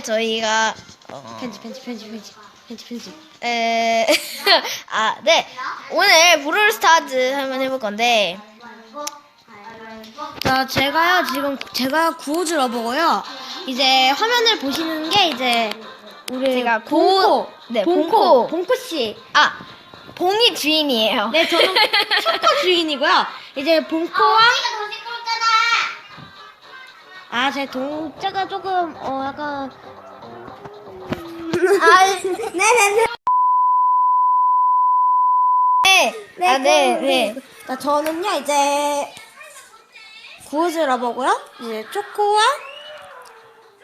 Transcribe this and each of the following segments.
오늘 저희가 어, 편집 편집 편집 편집 편집 편집 에, 아, 네. 오늘 브롤스타즈 한번 해볼 건데, 자 제가요 지금 제가 구호즈 러버고요 이제 화면을 보시는 게 이제 우리 제가 봉코 구- 네, 봉코 봉코. 봉코 씨 아, 봉이 주인이에요. 네, 저는 초코 주인이고요. 이제 봉코와 아, 제 동자가 조금 어 약간 아, 네 네 네. 네, 아, 네, 네. 자, 저는요 이제 구우즈 러버고요. 이제 초코와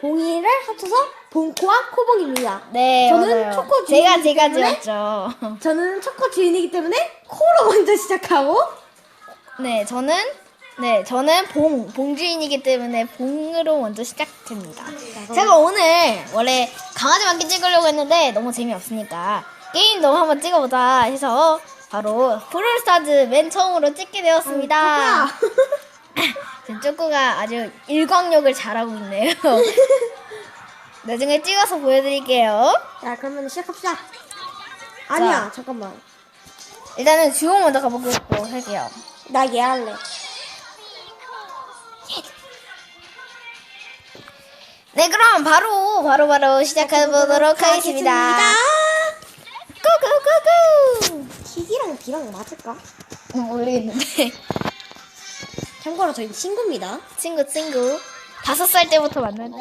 봉이를 합쳐서 봉코와 코봉입니다. 네, 저는 맞아요. 초코 제가, 주인이기 제가 때문에? 지었죠. 저는 초코 주인이기 때문에 코로 먼저 시작하고 네, 저는, 네, 저는 봉, 봉주인이기 때문에 봉으로 먼저 시작됩니다. 제가 오늘 원래 강아지 만기 찍으려고 했는데 너무 재미없으니까 게임도 한번 찍어보자 해서 바로 브롤스타즈 맨 처음으로 찍게 되었습니다. 지금 쪼꼬가 아주 일광욕을 잘하고 있네요. 나중에 찍어서 보여드릴게요. 자, 그러면 시작합시다. 아니야, 잠깐만. 일단은 주호 먼저 가보고 할게요. 나 얘 할래. 네, 그럼 바로 바로 바로 시작해 보도록 하겠습니다. 고고고고. 킥이랑 B랑 맞을까? 음, 모르겠는데 참고로 저희 친구입니다. 친구 친구 다섯 살 때부터 만났는데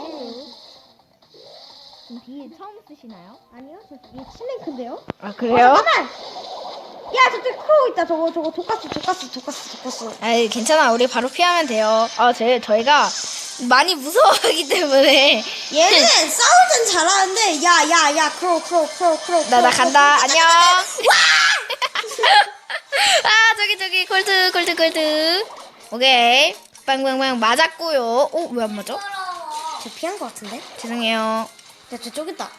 비 처음 쓰시나요? 아니요, 저 이게 칠랭크인데요? 아 어, 그래요? 잠깐만! 야, 저쪽에 크로우 있다. 저거, 저거, 독가스, 독가스, 독가스, 독가스. 아 괜찮아 우리 바로 피하면 돼요. 아 제, 저희가 많이 무서워하기 때문에 얘는 싸울 땐 잘하는데, 야, 야, 야, 크로우, 크로우, 크로우, 크로우. 나나 간다. 안녕. 아 저기 저기 골드 골드 골드 오케이 빵빵빵 맞았고요. 오 왜 안 맞아? 저 피한 것 같은데? 죄송해요. 야, 저쪽 있다.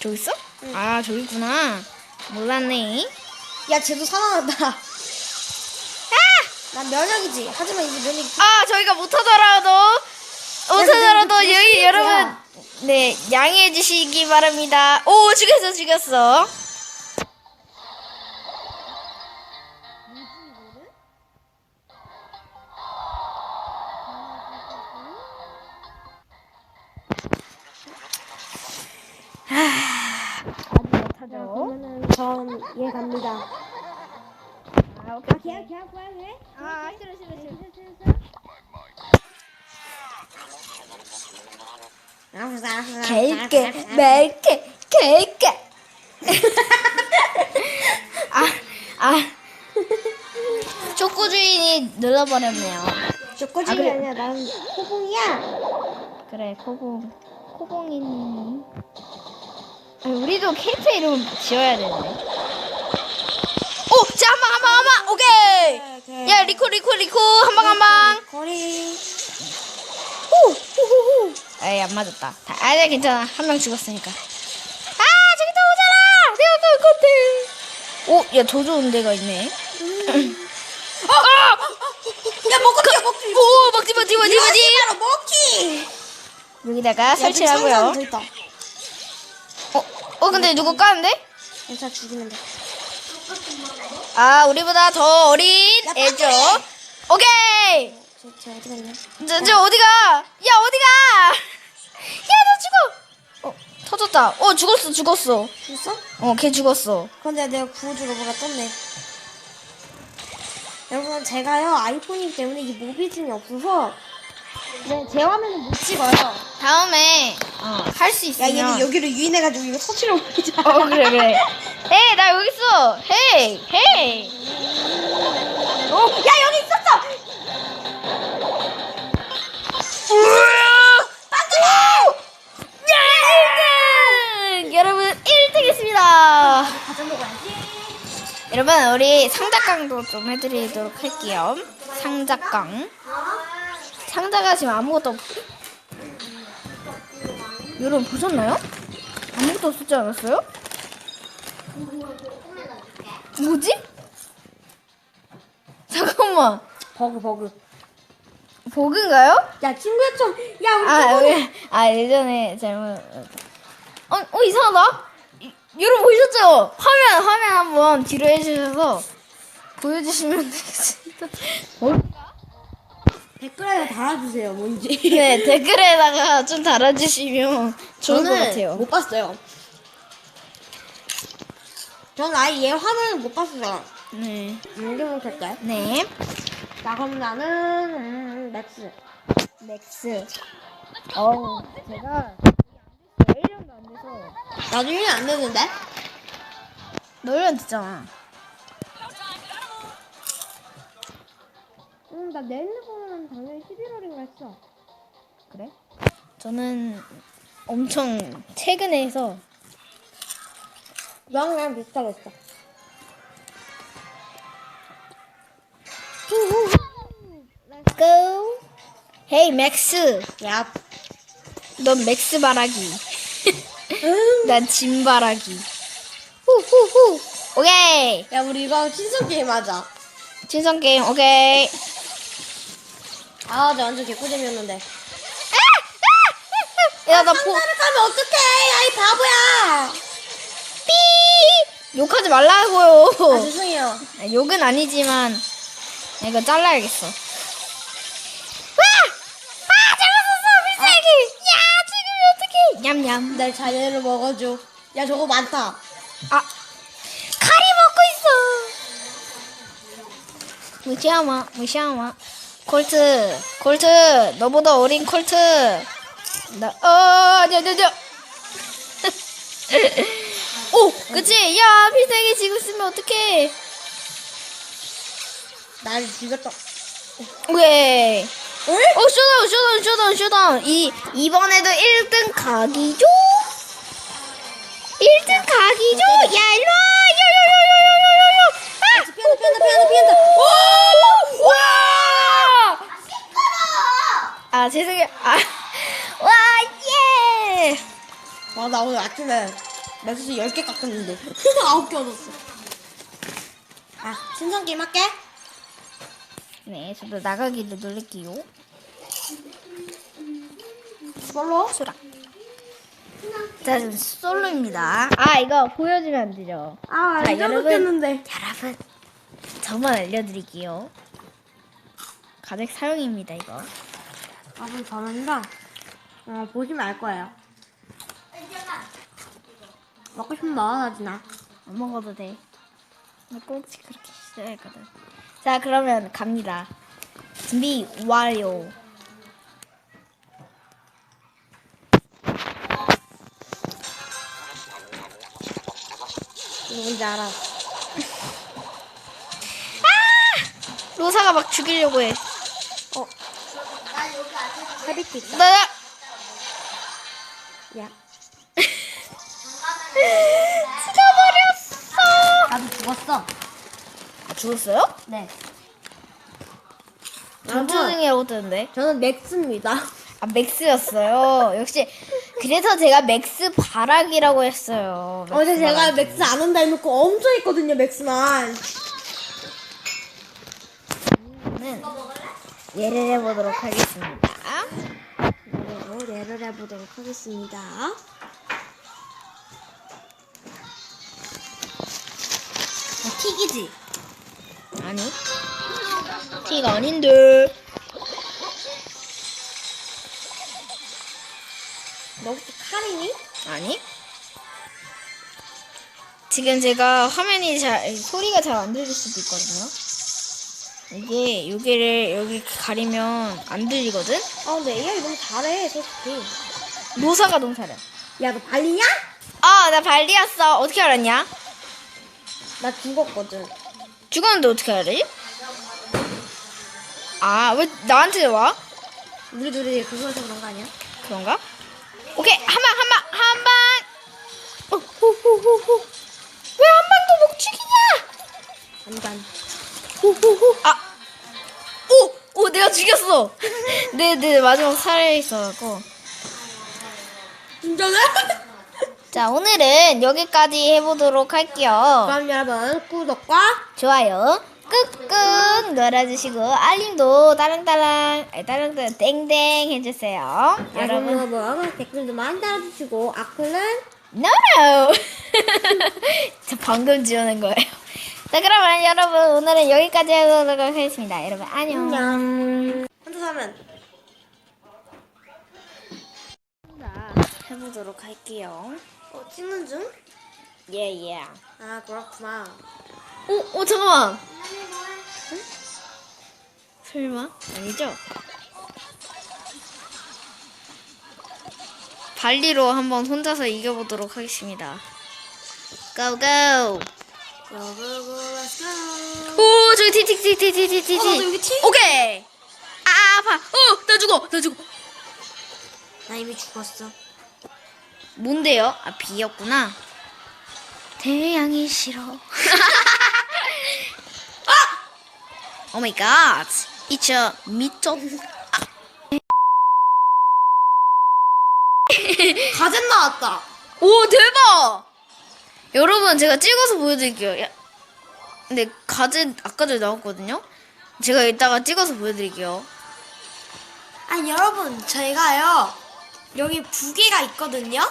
저기 있어? 아 저기 있구나. 몰랐네. 야, 쟤도 살아난다. 아! 난 면역이지. 하지만 이제 면역이. 아 저희가 못하더라도 못하더라도 여기 무슨 여러분? 네 양해해 주시기 바랍니다. 오 죽였어 죽였어. 자, 그러면은 전얘 갑니다. 아 아, 오케이. 걔, 걔 구해야 돼? 아 싫어 싫어 싫어. 개게 멜게 개게. 아아 초코 주인이 눌러버렸네요. 쪼꼬지 아, 그래. 아니야. 나는 코봉이야. 그래 코봉 코봉이님. 아니, 우리도 캐릭터 이름 지어야 되는데. 오, 오케이. 오케이. 야 리코 리코 리코 한 방 한 방. 거리. 호! 호호호! 에이 안 맞았다. 다, 아니 괜찮아 한 명 죽었으니까. 아 저기 또 오잖아. 내가 갈 건데. 오, 야더 좋은 데가 있네. 아! 야, 먹고 뛰어, 먹고 뛰어. 오, 먹지 먹지 먹지 먹지. 바로 먹기! 여기다가 설치를 하고요. 있다. 어, 어 근데 누구 까는데? 괜찮아, 죽이면 돼. 아 우리보다 더 어린 야, 애죠. 오케이. 쟤, 쟤 어디 갔냐? 저, 저 어디가? 야 어디가? 야너 죽어. 어 터졌다. 어 죽었어 죽었어. 죽었어? 어걔 죽었어. 근데 내가 구호주 로보가 떴네. 여러분, 제가요, 아이폰이기 때문에 이 모비즘이 없어서, 네, 제 화면은 못 찍어요. 다음에 어, 할 수 야, 있으면. 얘는 여기를 유인해가지고 이거 터치로 보이자. 어 그래 그래. 에이 나 여기 있어. 헤이 헤이. 어, 야, 여기 있었어! 야 1등! 여러분 1등했습니다. 과자 먹어야지. 여러분 우리 상자깡도 좀 해드리도록 할게요. 상자깡. 상자가 지금 아무것도 없. 여러분 보셨나요? 아무것도 없었지 않았어요? 뭐지? 잠깐만. 버그, 버그. 보그인가요? 야 친구야 좀. 야 우리 아, 친구. 여기, 아 예전에 잘못. 어, 어 이상하다. 이- 여러분 보셨죠? 화면 화면 한번 뒤로 해주셔서 보여주시면 되겠습니다. 어? 댓글에 달아주세요 뭔지. 네 댓글에다가 좀 달아주시면 좋을 것 같아요. 못 봤어요. 전 아예 얘 화면을 못 봤어요. 네. 안경을 켤까요? 네. 자 그럼 나는 음, 맥스. 맥스. 어 제가 1년도 안 돼서 나도 1년 안 됐는데? 너 1년 됐잖아. 응, 나내 핸드폰은 당연히 11월인가 했어. 그래? 저는 엄청 최근에 해서 너랑 나랑 비슷하겠어. Let's go. 헤이 맥스. 야, 넌 맥스 바라기. 난 짐 바라기. 후후후. 오케이. 야 우리 이거 친선 게임 하자. 진성 게임 오케이. 아, 나 완전 개꿀잼이었는데. 야나 보. 상자를 가면 어떡해! 야, 이 바보야! 삐. 욕하지 말라고요. 아, 죄송해요. 아, 욕은 아니지만 이거 잘라야겠어. 와! 아 잘못했어 필살기. 야 지금 어떡해? 냠냠. 내 자녀를 먹어줘. 야, 저거 많다. 아 카리 먹고 있어. 무시하마 무시하마. 콜트 콜트 너보다 어린 콜트. 나어 아니야 아니야. 오 그치 야 필살기 지고 있으면 어떡해. 나를 죽였다. 오케이. 응? 어, 쇼다운, 쇼다운, 쇼다운, 쇼다운. 이, 이번에도 1등 각이죠? 1등 각이죠? 야, 일로와! 요, 요, 요, 요, 요, 요! 아! 피한다, 피한다, 피한다, 피한다. 오! 와! 아, 죄송해요. 아, 와, 예! 와, 나 오늘 아침에 맥스 10개 깎았는데. 9개 얻었어. 아, 친선 게임 할게. 네, 저도 나가기를 누를게요. 솔로? 소라. 자, 지금 솔로입니다. 아, 이거 보여주면 안 되죠? 아, 자, 이거 여러분. 못했는데. 여러분 저만 알려드릴게요 가득 사용입니다 이거 아, 그럼 저는요. 어, 보시면 알 거예요. 먹고 싶으면 먹어야지, 나. 안 먹어도 돼 나 꼭지 그렇게 싫어했거든 자 그러면 갑니다 준비 완료 이거 뭔지 알아. 로사가 막 죽이려고 해 어. 헤비트 있다. 나 야. 죽어버렸어 나도 죽었어. 아 죽었어요? 네. 전투 중이라고 뜨는데 저는 맥스입니다. 아 맥스였어요 역시 그래서 제가 맥스 바락이라고 했어요 어제 맥스 제가 바라기. 맥스 안 한다 해놓고 엄청 했거든요, 맥스만. 는 예를 해보도록 하겠습니다. 예를 해보도록 하겠습니다. 어, 튀기지? 아니, 티가 아닌데. 너 혹시 칼이니? 아니? 지금 제가 화면이 잘 소리가 잘 안 들릴 수도 있거든요. 이게 여기를 여기 가리면 안 들리거든. 아, 근데 AI 너무 잘해, 솔직히. 노사가 너무 잘해. 야, 너 발리냐? 아, 나 발리였어. 어떻게 알았냐? 나 죽었거든. 죽었는데 어떻게 알지? 아, 왜 나한테 와? 우리 둘이 그거에서 그런 거 아니야? 그런가? 오케이 한 방 한 방 한 방. 어, 호 호 호 호. 왜 한 방도 못 죽이냐? 안간. 호호호. 아, 오, 오 내가 죽였어. 네, 네 마지막 살아 있어갖고. 진짜네? 자 오늘은 여기까지 해보도록 할게요. 그럼 여러분, 구독과 좋아요 꾹꾹 눌러주시고 알림도 따랑따랑 아니, 따랑따랑 땡땡 해주세요. 여러분 여러분 뭐 댓글도 많이 달아주시고 악플은 No no. 저 방금 지어낸 거예요. 자 그러면 여러분 오늘은 여기까지 하도록 하겠습니다. 여러분 안녕. 안녕. 한두 사면 자, 해보도록 할게요. 어 찍는 중? 예 예. 아 그렇구나. 오, 오 잠깐만. 응? 설마 아니죠? 발리로 한번 혼자서 이겨보도록 하겠습니다. 고고. 고고고 let's go. 오 저기 티티티티티티티. 어, 여기 티? 오케이. 아 아파. 어나 죽어 나 죽어. 나 이미 죽었어. 뭔데요? 아 비였구나. 태양이 싫어. 아! 오 마이 갓. 이저 미쳤. 가젠 나왔다. 오 대박! 여러분 제가 찍어서 보여드릴게요. 야, 근데 가제 아까 전에 나왔거든요. 제가 이따가 찍어서 보여드릴게요. 아니 여러분 저희가요 여기 두 개가 있거든요.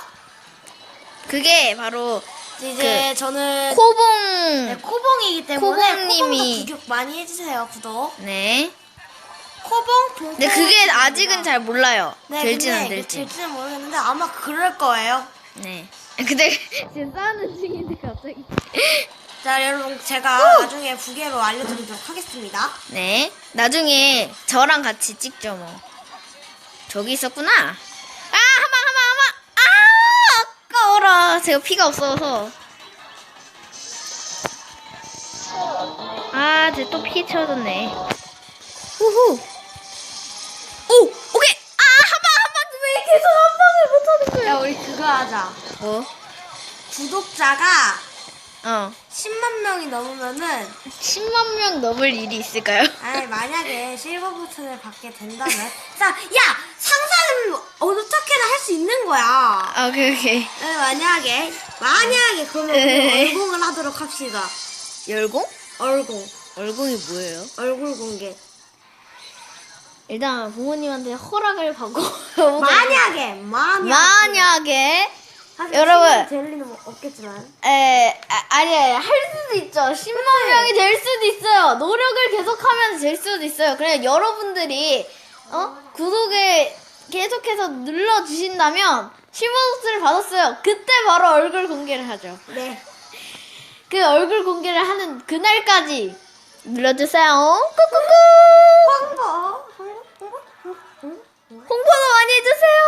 그게 바로 이제 저는 코봉. 네, 코봉이기 때문에 코봉님이- 구독 많이 해주세요 구독. 네. 코봉 동. 근데 그게 아직은 잘 몰라요. 네, 근데 안 될지. 될지는 모르겠는데 아마 그럴 거예요. 네. 근데 지금 싸우는 중인데 갑자기. 자 여러분 제가 나중에 부계로 알려드리도록 하겠습니다. 네. 나중에 저랑 같이 찍죠 뭐. 저기 있었구나. 아 하마 하마 하마. 아 아까워라. 제가 피가 없어서. 아, 쟤 또 피 채워졌네. 후후. 오, 오케이. 아, 하마 하마 왜 계속 한 방을 못 하는 거야? 야 우리 그거 하자. 뭐? 구독자가 어. 10만 명이 넘으면은 10만 명 넘을 일이 있을까요? 아니 만약에 실버 버튼을 받게 된다면 자 야 상상은 어떻게나 할 수 있는 거야. 아, 오케이 오케이. 네, 만약에 만약에 그러면 우리 네. 얼공을 하도록 합시다. 열공? 얼공 얼공이 뭐예요? 얼굴 공개. 일단 부모님한테 허락을 받고 만약에 만약에 만약에 여러분. 젤리는 뭐 없겠지만. 에 아, 아니 할 수도 있죠. 10만 명이 될 수도 있어요. 노력을 계속하면 될 수도 있어요. 그래 여러분들이 어? 구독을 계속해서 눌러 주신다면 10원을 받았어요. 그때 바로 얼굴 공개를 하죠. 네. 그 얼굴 공개를 하는 그날까지 눌러주세요. 꾹꾹꾹! 홍보? 홍보? 홍보도 많이 해주세요.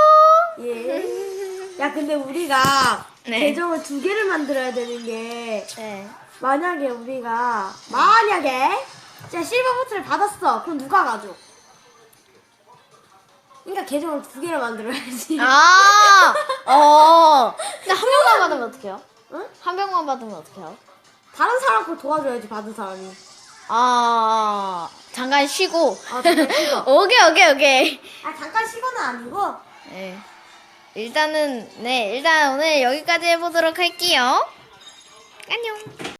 예. 야 근데 우리가 네. 계정을 두 개를 만들어야 되는 게 네. 만약에 우리가 만약에 진짜 실버 버튼을 받았어 그럼 누가 가져? 그러니까 계정을 두 개를 만들어야지. 아, 어. 근데 한 명만 받으면 어떡해요? 응? 한 명만 받으면 어떡해요? 다른 사람 걸 도와줘야지 받은 사람이. 아, 잠깐 쉬고. 아 잠깐 쉬고. 오케이, 오케이, 오케이. 아 잠깐 쉬고는 아니고 네. 일단은, 네, 일단 오늘 여기까지 해보도록 할게요. 안녕.